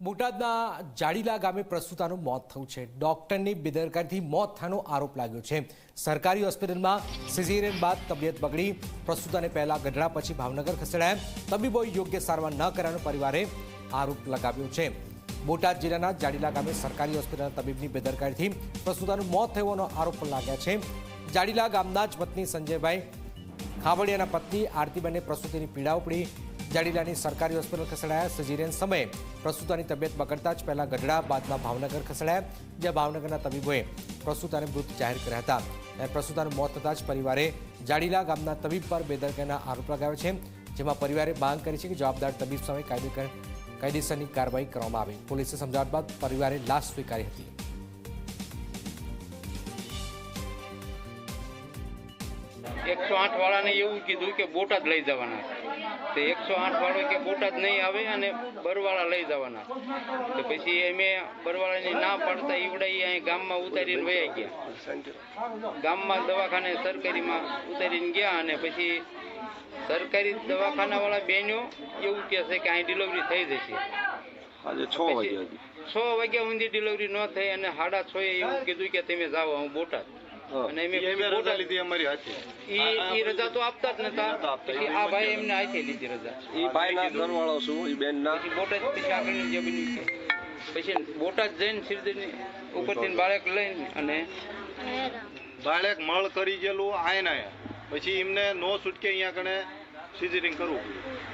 બોટાદના જાડીલા ગામે પ્રસૂતાનું મોત થયું છે. ડોક્ટરની બેદરકારીથી મોત થવાનો આરોપ લાગ્યો છે. સરકારી હોસ્પિટલમાં સિઝેરિયન બાદ તબિયત બગડી. પ્રસૂતાને પહેલા ગઢડા, પછી ભાવનગર ખસેડાયા. તબીબોએ યોગ્ય સારવાર ન કરવાનો પરિવારે આરોપ લગાવ્યો છે. બોટાદ જિલ્લાના જાડીલા ગામે સરકારી હોસ્પિટલના તબીબની બેદરકારીથી પ્રસૂતાનું મોત થયોનો આરોપ લાગ્યા છે. જાડીલા ગામના જ પત્ની સંજયભાઈ ખાવડિયાના પત્ની આરતીબેને પ્રસૂતિની પીડા ઉપડી. જાડીલાની સરકારી હોસ્પિટલ ખસેડાયા. સજીરિયન સમયે પ્રસૂતાની તબિયત બગડતા જ પહેલા ગઢડા, બાદમાં ભાવનગર ખસેડાયા, જ્યાં ભાવનગરના તબીબોએ પ્રસૂતાને મૃત જાહેર કર્યા હતા. અને પ્રસૂતાનું મોત થતાં જ પરિવારે જાડીલા ગામના તબીબ પર બેદરકારીના આરોપ લગાવ્યો છે, જેમાં પરિવારે માંગ કરી છે કે જવાબદાર તબીબ સામે કાયદેસર કાયદેસરની કાર્યવાહી કરવામાં આવે. પોલીસે સમજાવટ બાદ પરિવારે લાશ સ્વીકારી હતી. એકસો આઠ વાળાને એવું કીધું કે બોટાદ લઈ જવાના તો એકસો આઠ વાળો કે બોટાદ નહીં આવે અને બરવાળા લઈ જવાના. તો પછી અમે બરવાળાની ના પાડતા ઈવડા ઈ અહીં ગામમાં ઉતારીને વયા ગયા. ગામમાં દવાખાને સરકારીમાં ઉતારીને ગયા અને પછી સરકારી દવાખાના વાળા બહેનો એવું કહે છે કે અહીં ડિલિવરી થઈ જશે. આજે છ વાગ્યા છ વાગ્યા સુધી ડિલિવરી ન થઈ અને સાડા છ એવું કીધું કે તમે જાઓ હું બોટાદ. અને બોટાદ રજા લીધી અમારી હાથે. ઈ ઈ રજા તો આપતા જ નતા. આ ભાઈ એમને આથી લીધી રજા. એ ભાઈના ઘરવાળો છું એ બેનના. પછી બોટાદ પછી આગળની જે બન્યું પછી બોટાદ જઈને સિરદીની ઉપરથી બાળક લઈને અને બાળક મળ કરી ગયેલું આયન આયા પછી એમને નો છૂટકે અહીંયા કણે સિઝરિંગ કરવું